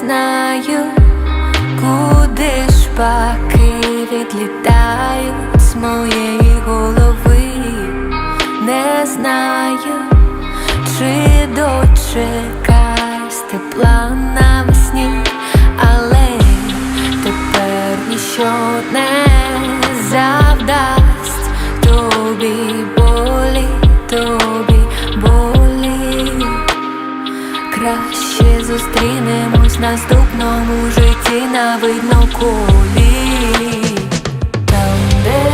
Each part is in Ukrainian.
знаю, куди шпаки відлітають з моєї голови, не знаю, чи дочекаюсь тепла навесні, але тепер ніщо не завдасть тобі болі. Наступному житті на видноколі Там, де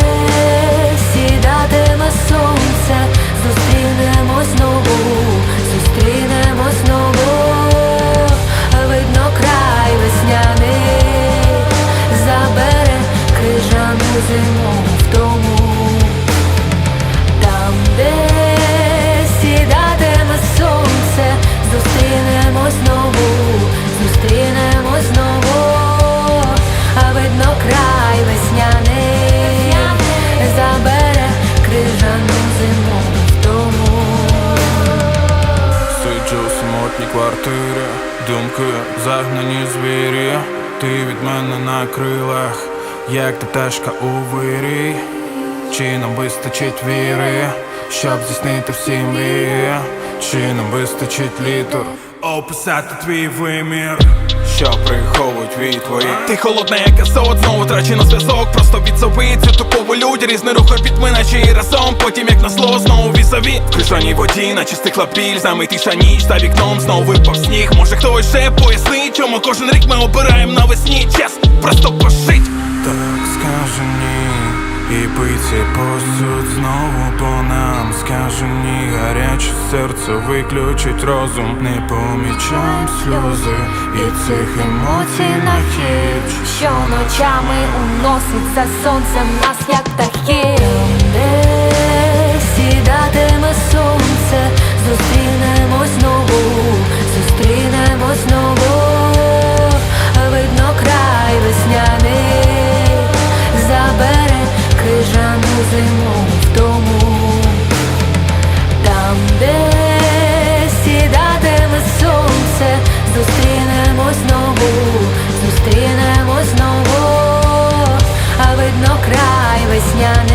сідатиме сонце, зустрінемось знову, зустрінемось знову, видно край весняний, забере крижану зиму в тому. Там, де самотній квартирі, думки загнані звірі, ти від мене на крилах, як та у вирі, чи нам вистачить віри, щоб здійснити всі мрії, чи нам вистачить літер описати твій вимір, що приховують від твої Ти холодна, як азот, знову трачено зв'язок Просто відзови цю тупову людь Різний рух від мене разом. Потім як на зло, знову візові. В крижаній воді, наче стихла біль Замитіша ніч, за вікном знову випав сніг. Може хтось ще пояснить, чому кожен рік ми обираємо навесні Час просто пошить Так скажи ні, і биться посуд знову по нам. Скажи ні, гаряче серце виключить розум. Не помічаєм сльози і цих емоцій на що ночами уносить за сонцем нас, як птахи mañana.